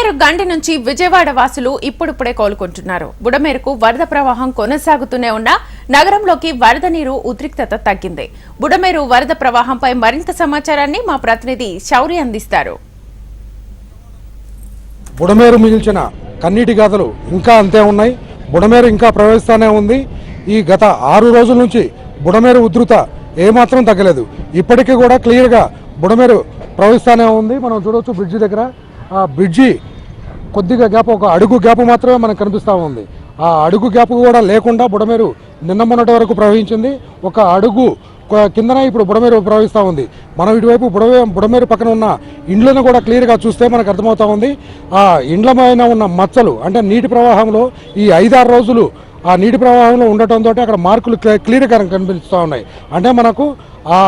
బుడమేరు గండి నుంచి విజయవాడ వాసులు ఇప్పుడిప్పుడే కోలుకుంటున్నారు. బుడమేరుకు వరద ప్రవాహం కొనసాగుతూనే ఉన్నా నగరంలోకి వరద నీరు ఉద్రిక్తత తగ్గింది. బుడమేరు వరద ప్రవాహంపై మరింత సమాచారాన్ని మా ప్రతినిధి శౌరి అందిస్తారు. బుడమేరు మిగిల్చిన కన్నీటి గాథలు ఇంకా అంతే ఉన్నాయి. బుడమేరు ఇంకా ప్రవహిస్తూనే ఉంది. ఈ గత ఆరు రోజుల నుంచి బుడమేరు ఉధృత ఏమాత్రం తగ్గలేదు. ఇప్పటికీ కూడా క్లియర్గా బుడమేరు ప్రవహిస్తూనే ఉంది. మనం చూడవచ్చు బ్రిడ్జి దగ్గర. ఆ బ్రిడ్జి కొద్దిగా గ్యాప్ ఒక అడుగు గ్యాప్ మాత్రమే మనకు కనిపిస్తూ ఉంది. ఆ అడుగు గ్యాప్ కూడా లేకుండా బుడమేరు నిన్న మొన్నటి వరకు ప్రవహించింది. ఒక అడుగు కిందన ఇప్పుడు బుడమేరు ప్రవహిస్తూ ఉంది. మనం ఇటువైపు బుడమే బుడమేరు పక్కన ఉన్న ఇండ్లను కూడా క్లియర్గా చూస్తే మనకు అర్థమవుతా ఉంది. ఆ ఇండ్ల పైన ఉన్న మచ్చలు అంటే నీటి ప్రవాహంలో ఈ ఐదారు రోజులు ఆ నీటి ప్రవాహంలో ఉండటంతో అక్కడ మార్కులు క్లియర్గా కనిపిస్తూ ఉన్నాయి. అంటే మనకు ఆ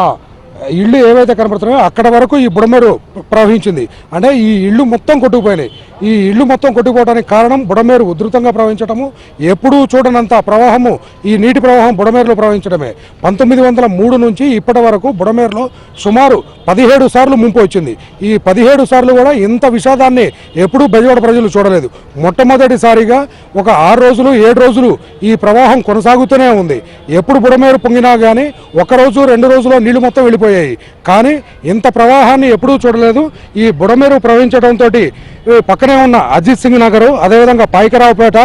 ఇళ్ళు ఏవైతే కనబడుతున్నాయో అక్కడ వరకు ఈ బుడమేరు ప్రవహించింది. అంటే ఈ ఇళ్ళు మొత్తం కొట్టుకుపోయినాయి. ఈ ఇళ్ళు మొత్తం కొట్టుకుపోవడానికి కారణం బుడమేరు ఉధృతంగా ప్రవహించడము ఎప్పుడూ చూడనంత ప్రవాహము ఈ నీటి ప్రవాహం బుడమేరులో ప్రవహించడమే. పంతొమ్మిది వందల మూడు నుంచి ఇప్పటి వరకు బుడమేరులో సుమారు పదిహేడు సార్లు ముంపు వచ్చింది. ఈ పదిహేడు సార్లు కూడా ఇంత విషాదాన్ని ఎప్పుడూ బెజవాడ ప్రజలు చూడలేదు. మొట్టమొదటిసారిగా ఒక ఆరు రోజులు ఏడు రోజులు ఈ ప్రవాహం కొనసాగుతూనే ఉంది. ఎప్పుడు బుడమేరు పొంగినా కానీ ఒక రోజు రెండు రోజుల్లో నీళ్ళు మొత్తం వెళ్ళిపోయాయి కానీ ఇంత ప్రవాహాన్ని ఎప్పుడూ చూడలేదు. ఈ బుడమేరు ప్రవహించడంతో పక్కనే ఉన్న అజిత్ సింగ్ నగరు అదేవిధంగా పాయికరావుపేట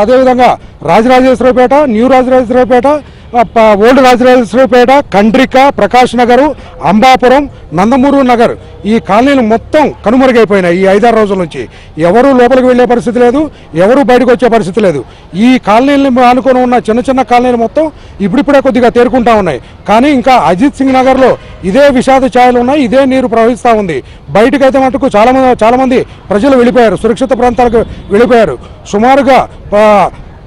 అదేవిధంగా రాజరాజేశ్వరపేట న్యూ రాజరాజేశ్వరపేట ఓల్డ్ రాజరాజేశ్వరపేట కండ్రిక ప్రకాష్ నగరు అంబాపురం నందమూరు నగర్ ఈ కాలనీలు మొత్తం కనుమరుగైపోయినాయి ఈ ఐదారు రోజుల నుంచి. ఎవరు లోపలికి వెళ్ళే పరిస్థితి లేదు ఎవరు బయటకు వచ్చే పరిస్థితి లేదు. ఈ కాలనీలు ఆనుకొని ఉన్న చిన్న చిన్న కాలనీలు మొత్తం ఇప్పుడిప్పుడే కొద్దిగా తేరుకుంటా ఉన్నాయి. కానీ ఇంకా అజిత్ సింగ్ నగర్లో ఇదే విషాద ఛాయలు ఉన్నాయి ఇదే నీరు ప్రవహిస్తూ ఉంది. బయటకైతే మటుకు చాలా మంది ప్రజలు వెళ్ళిపోయారు సురక్షిత ప్రాంతాలకు వెళ్ళిపోయారు. సుమారుగా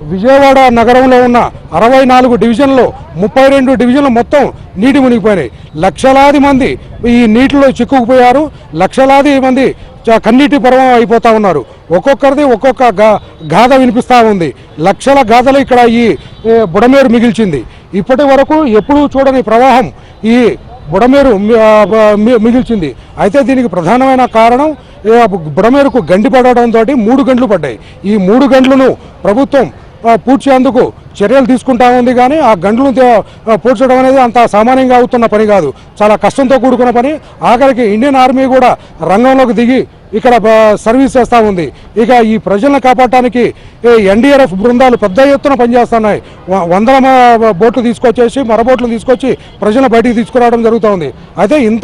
విజయవాడ నగరంలో ఉన్న అరవై నాలుగు డివిజన్లు ముప్పై రెండు డివిజన్లు మొత్తం నీటి మునిగిపోయినాయి. లక్షలాది మంది ఈ నీటిలో చిక్కుకుపోయారు. లక్షలాది మంది చ- కన్నీటి పర్వం అయిపోతూ ఉన్నారు. ఒక్కొక్కరిది ఒక్కొక్క గా గాథ వినిపిస్తూ ఉంది. లక్షల గాథలు ఇక్కడ ఈ బుడమేరు మిగిల్చింది. ఇప్పటి వరకు ఎప్పుడూ చూడని ప్రవాహం ఈ బుడమేరు మిగిల్చింది. అయితే దీనికి ప్రధానమైన కారణం బుడమేరుకు గండి పడడంతో మూడు గంటలు పడ్డాయి. ఈ మూడు గంటలను ప్రభుత్వం పూడ్చేందుకు చర్యలు తీసుకుంటా ఉంది కానీ ఆ గండ్లు పూడ్చడం అనేది అంత సామాన్యంగా అవుతున్న పని కాదు. చాలా కష్టంతో కూడుకున్న పని. ఆఖరికి ఇండియన్ ఆర్మీ కూడా రంగంలోకి దిగి ఇక్కడ సర్వీస్ చేస్తూ ఉంది. ఇక ఈ ప్రజలను కాపాడటానికి ఎన్డీఆర్ఎఫ్ బృందాలు పెద్ద ఎత్తున పనిచేస్తున్నాయి. వ- వందల బోట్లు తీసుకొచ్చేసి మరబోట్లు తీసుకొచ్చి ప్రజలను బయటికి తీసుకురావడం జరుగుతూ ఉంది. అయితే ఇంత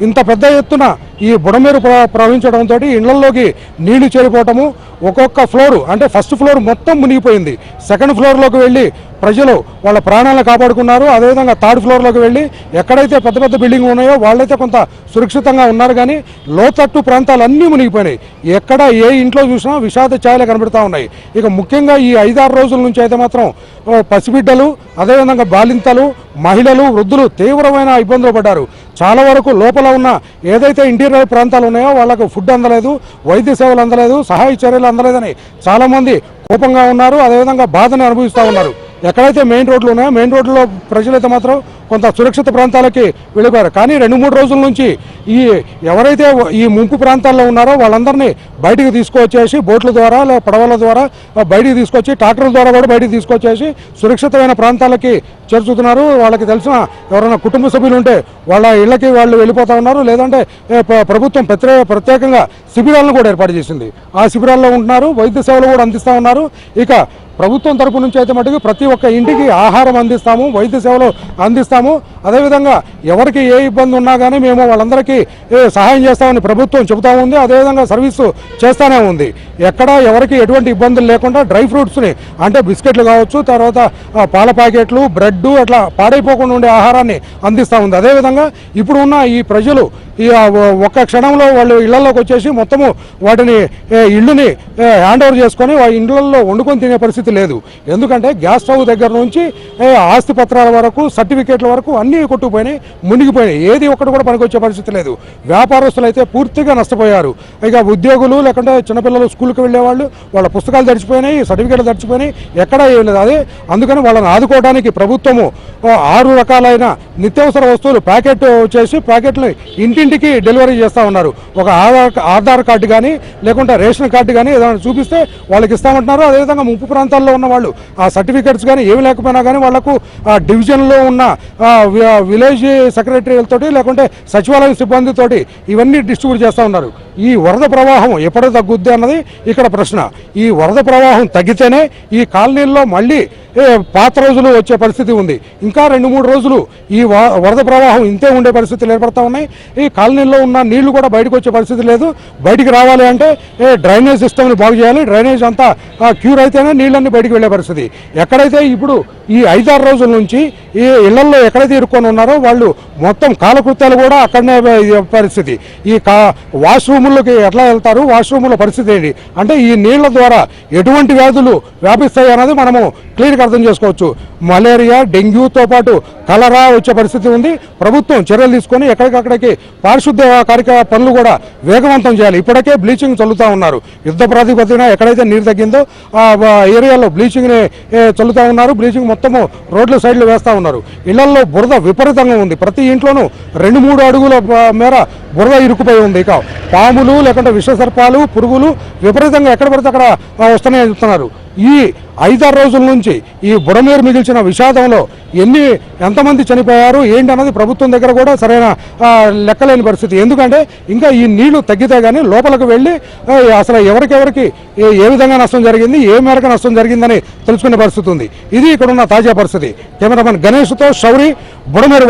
ఇంత పెద్ద ఎత్తున ఈ బుడమేరు ప్రవహించడంతో ఇళ్ళలోకి నీళ్ళు చేరిపోవటము ఒక్కొక్క ఫ్లోరు అంటే ఫస్ట్ ఫ్లోర్ మొత్తం మునిగిపోయింది. సెకండ్ ఫ్లోర్లోకి వెళ్ళి ప్రజలు వాళ్ళ ప్రాణాలను కాపాడుకున్నారు. అదేవిధంగా థర్డ్ ఫ్లోర్లోకి వెళ్ళి ఎక్కడైతే పెద్ద పెద్ద బిల్డింగ్ ఉన్నాయో వాళ్ళైతే కొంత సురక్షితంగా ఉన్నారు కానీ లోతట్టు ప్రాంతాలు అన్నీ మునిగిపోయినాయి. ఎక్కడ ఏ ఇంట్లో చూసినా విషాద ఛాయలు కనబడుతూ ఉన్నాయి. ఇక ముఖ్యంగా ఈ ఐదారు రోజుల నుంచి అయితే మాత్రం ఓ, పసిబిడ్డలు అదేవిధంగా బాలింతలు మహిళలు వృద్ధులు తీవ్రమైన ఇబ్బందులు పడ్డారు. చాలా వరకు లోపల ఉన్న ఏదైతే ఇంటీరియర్ ప్రాంతాలు ఉన్నాయో వాళ్ళకు ఫుడ్ అందలేదు వైద్య సేవలు అందలేదు సహాయ చర్యలు అందలేదని చాలామంది కోపంగా ఉన్నారు. అదేవిధంగా బాధను అనుభవిస్తూ ఉన్నారు. ఎక్కడైతే మెయిన్ రోడ్లు ఉన్నాయో మెయిన్ రోడ్లలో ప్రజలైతే మాత్రం కొంత సురక్షిత ప్రాంతాలకి వెళ్ళిపోయారు కానీ రెండు మూడు రోజుల నుంచి ఈ ఎవరైతే ఈ ముంపు ప్రాంతాల్లో ఉన్నారో వాళ్ళందరినీ బయటికి తీసుకొచ్చేసి బోట్ల ద్వారా లేదా పడవల ద్వారా బయటికి తీసుకొచ్చి ట్రాక్టర్ల ద్వారా కూడా బయటికి తీసుకొచ్చేసి సురక్షితమైన ప్రాంతాలకి చేర్చుతున్నారు. వాళ్ళకి తెలిసిన ఎవరైనా కుటుంబ సభ్యులు ఉంటే వాళ్ళ ఇళ్ళకి వాళ్ళు వెళ్ళిపోతూ ఉన్నారు. లేదంటే ప్రభుత్వం ప్రత్యేక ప్రత్యేకంగా శిబిరాలను కూడా ఏర్పాటు చేసింది. ఆ శిబిరాల్లో ఉంటున్నారు. వైద్య సేవలు కూడా అందిస్తూ ఉన్నారు. ఇక ప్రభుత్వం తరపు నుంచి అయితే మటుకు ప్రతి ఒక్క ఇంటికి ఆహారం అందిస్తాము వైద్య సేవలు అందిస్తాము. అదేవిధంగా ఎవరికి ఏ ఇబ్బంది ఉన్నా కానీ మేము వాళ్ళందరికీ సహాయం చేస్తామని ప్రభుత్వం చెబుతా ఉంది. అదేవిధంగా సర్వీసు చేస్తానే ఉంది. ఎక్కడ ఎవరికి ఎటువంటి ఇబ్బందులు లేకుండా డ్రై ఫ్రూట్స్ని అంటే బిస్కెట్లు కావచ్చు తర్వాత పాల ప్యాకెట్లు బ్రెడ్ అట్లా పాడైపోకుండా ఉండే ఆహారాన్ని అందిస్తూ ఉంది. అదేవిధంగా ఇప్పుడు ఉన్న ఈ ప్రజలు ఒక్క క్షణంలో వాళ్ళు ఇళ్ళలోకి వచ్చేసి మొత్తము వాటిని ఇళ్ళుని హ్యాండ్ ఓవర్ చేసుకొని వాళ్ళ ఇళ్ళలో వండుకొని తినే పరిస్థితి లేదు. ఎందుకంటే గ్యాస్ స్టవ్ దగ్గర నుంచి ఆస్తి పత్రాల వరకు సర్టిఫికేట్ల వరకు అన్నీ కొట్టుకుపోయినాయి మునిగిపోయినాయి. ఏది ఒక్కటి కూడా పనికొచ్చే పరిస్థితి లేదు. వ్యాపారస్తులు అయితే పూర్తిగా నష్టపోయారు. ఇక ఉద్యోగులు లేకుంటే చిన్నపిల్లలు స్కూల్కి వెళ్ళేవాళ్ళు వాళ్ళ పుస్తకాలు తడిచిపోయినాయి సర్టిఫికేట్లు తడిచిపోయినాయి ఎక్కడా ఏం లేదు. అదే అందుకని వాళ్ళని ఆదుకోవడానికి ప్రభుత్వము ఆరు రకాలైన నిత్యావసర వస్తువులు ప్యాకెట్ చేసి ప్యాకెట్లు ఇంటి ఇంటింటికి డెలివరీ చేస్తూ ఉన్నారు. ఒక ఆధార్ ఆధార్ కార్డు కానీ లేకుంటే రేషన్ కార్డు కానీ ఏదైనా చూపిస్తే వాళ్ళకి ఇస్తామంటున్నారు. అదేవిధంగా ముప్పు ప్రాంతాల్లో ఉన్న వాళ్ళు ఆ సర్టిఫికెట్స్ కానీ ఏమి లేకపోయినా కానీ వాళ్ళకు ఆ డివిజన్లో ఉన్న విలేజ్ సెక్రటరీలతోటి లేకుంటే సచివాలయం సిబ్బందితోటి ఇవన్నీ డిస్ట్రిబ్యూట్ చేస్తూ ఉన్నారు. ఈ వరద ప్రవాహం ఎప్పుడు తగ్గుద్ది అన్నది ఇక్కడ ప్రశ్న. ఈ వరద ప్రవాహం తగ్గితేనే ఈ కాలనీల్లో మళ్ళీ ఏ, పాత రోజులు వచ్చే పరిస్థితి ఉంది. ఇంకా రెండు మూడు రోజులు ఈ వ- వరద ప్రవాహం ఇంతే ఉండే పరిస్థితులు ఏర్పడతా ఉన్నాయి. ఈ కాలనీల్లో ఉన్న నీళ్ళు కూడా బయటకు వచ్చే పరిస్థితి లేదు. బయటికి రావాలి అంటే ఏ, డ్రైనేజ్ సిస్టమ్ని బాగు చేయాలి. డ్రైనేజ్ అంతా క్యూర్ అయితేనే నీళ్ళన్నీ బయటికి వెళ్ళే పరిస్థితి. ఎక్కడైతే ఇప్పుడు ఈ ఐదారు రోజుల నుంచి ఈ ఇళ్ళలో ఎక్కడైతే ఇరుక్కొని ఉన్నారో వాళ్ళు మొత్తం కాలకృత్యాలు కూడా అక్కడనే పరిస్థితి. ఈ కా వాష్రూముల్లోకి ఎట్లా వెళ్తారు? వాష్రూముల పరిస్థితి ఏంటి? అంటే ఈ నీళ్ళ ద్వారా ఎటువంటి వ్యాధులు వ్యాపిస్తాయి అన్నది మనము క్లియర్గా అర్థం చేసుకోవచ్చు. మలేరియా డెంగ్యూతో పాటు కలరా వచ్చే పరిస్థితి ఉంది. ప్రభుత్వం చర్యలు తీసుకొని ఎక్కడికక్కడికి పారిశుద్ధ్య కార్యక్రమ పనులు కూడా వేగవంతం చేయాలి. ఇప్పటికే బ్లీచింగ్ చల్లుతా ఉన్నారు. యుద్ధ ప్రాతిపదికన ఎక్కడైతే నీరు తగ్గిందో ఆ ఏరియాలో బ్లీచింగ్ని చల్లుతూ చల్లుతా ఉన్నారు. బ్లీచింగ్ మొత్తము రోడ్ల సైడ్లు వేస్తూ ఉన్నారు. ఇళ్ళలో బురద విపరీతంగా ఉంది. ప్రతి ఇంట్లోనూ రెండు మూడు అడుగుల మేర బురద ఇరుకుపోయి ఉంది. ఇక పాములు లేకుంటే విషసర్పాలు పురుగులు విపరీతంగా ఎక్కడ పడితే అక్కడ వస్తున్నాయని చెప్తున్నారు. ఈ ఐదారు రోజుల నుంచి ఈ బుడమేరు మిగిల్చిన విషాదంలో ఎన్ని ఎంతమంది చనిపోయారు ఏంటి అన్నది ప్రభుత్వం దగ్గర కూడా సరైన లెక్కలేని పరిస్థితి. ఎందుకంటే ఇంకా ఈ నీళ్ళు తగ్గితే కానీ లోపలికి వెళ్ళి అసలు ఎవరికెవరికి ఏ- విధంగా నష్టం జరిగింది ఏ మేరకు నష్టం జరిగిందని తెలుసుకునే పరిస్థితి ఉంది. ఇది ఇక్కడ ఉన్న తాజా పరిస్థితి. కెమెరామెన్ గణేష్తో శౌరి బుడమేరు